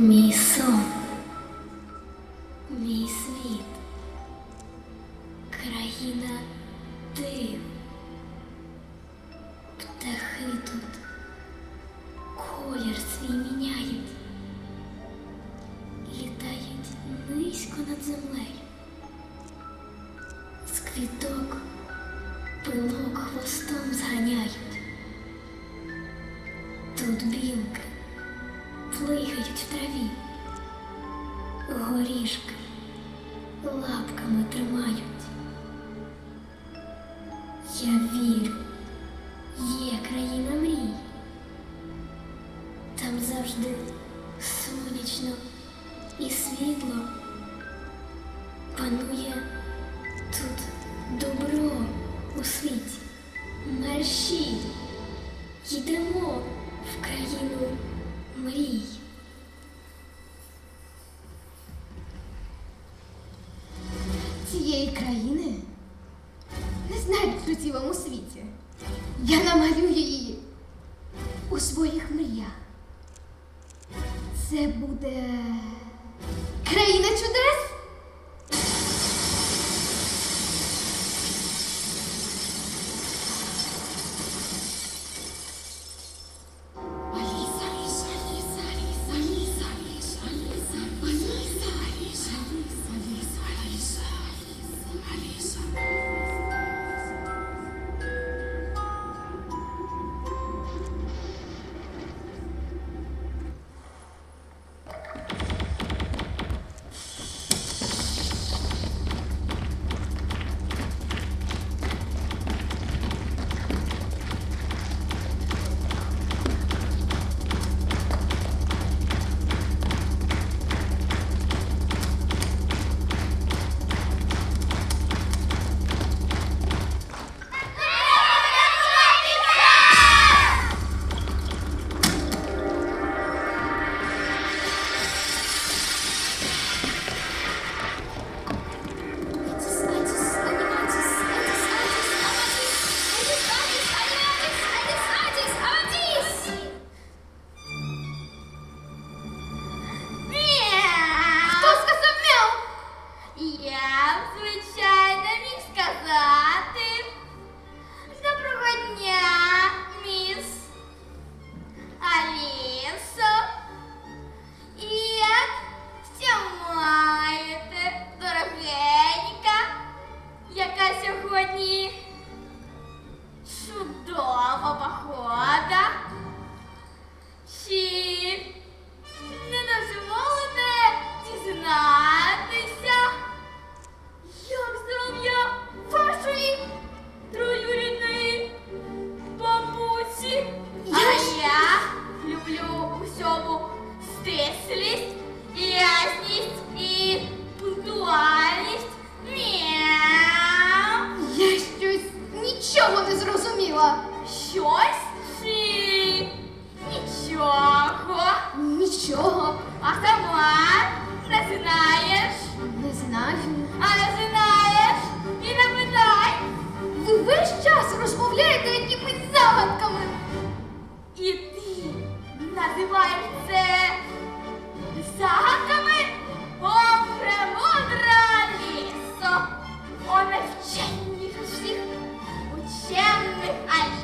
Мій сон, мій світ, країна див. Птахи тут колір свій міняють, літають низько над землею. З квіток пилок хвостом зганяють. Тут білки плигають в траві, горішки лапками тримають. Я вірю, у світі. Я намалюю її у своїх мріях. Це буде країна чудес. Стислість, ясність і пунктуальність. Мяу. Я щось нічого не зрозуміла. Щось чи нічого. Нічого. А сама не знаєш, Не знаю. а не знаєш і не питай. Ви весь час розмовляєте якимись загадками. І ти називаєш це загадками? О, премудра лісо! О, невченніх всіх учених Аліс.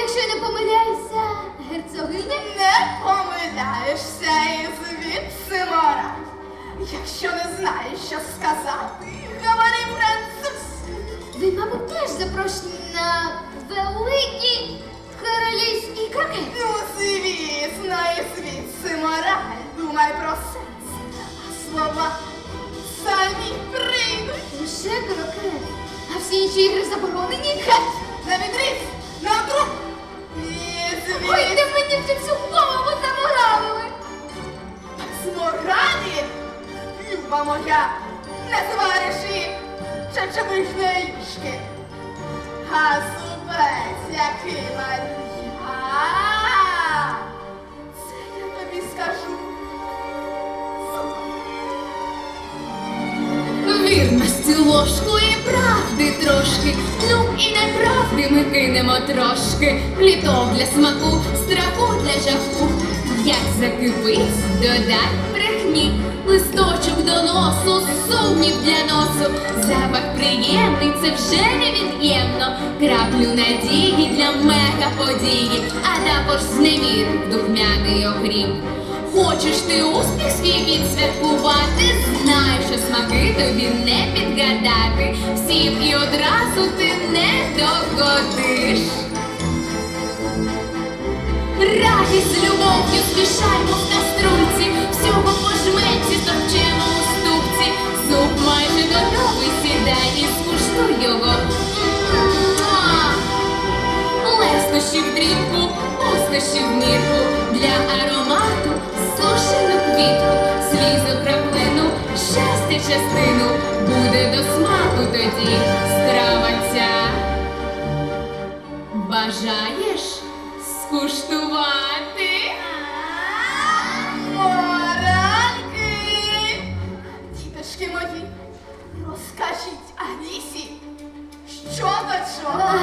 Якщо не помиляюся, герцогиня? Не помиляєшся і звідси мораль. Якщо не знаєш, що сказати, говори французькою. Ви, мабуть, теж запрошені на великий королівський крокет. Ну, звісно, і звідси мораль. Думай про сенс. А слова самі прийдуть. Лише крокет. А всі інші ігри заборонені? Геть! На відріз! Ой, де мені вже цю закипить, додай брехні, листочок до носу, сумнів для носу. Запах приємний, це вже невід'ємно. Краплю надії для мега події, а також зневір духмяний огріб. Хочеш ти успіх свій відсвяткувати, знай, що смаки тобі не підгадати, всім і одразу ти не догодиш. Радість любов'ю змішаймо в каструльці, всього по жменці товчемо у ступці. Суп майже готовий, сідай і скуштуй його. Леснощі дрібку, пустощі в мірку, для аромату сушену квітку, слізу краплину, щастя частину, буде до смаку тоді страва ця. Бажаєш скуштувати. Моранки! Діточки мої, розкажіть Алісі, що до чого?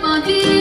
Я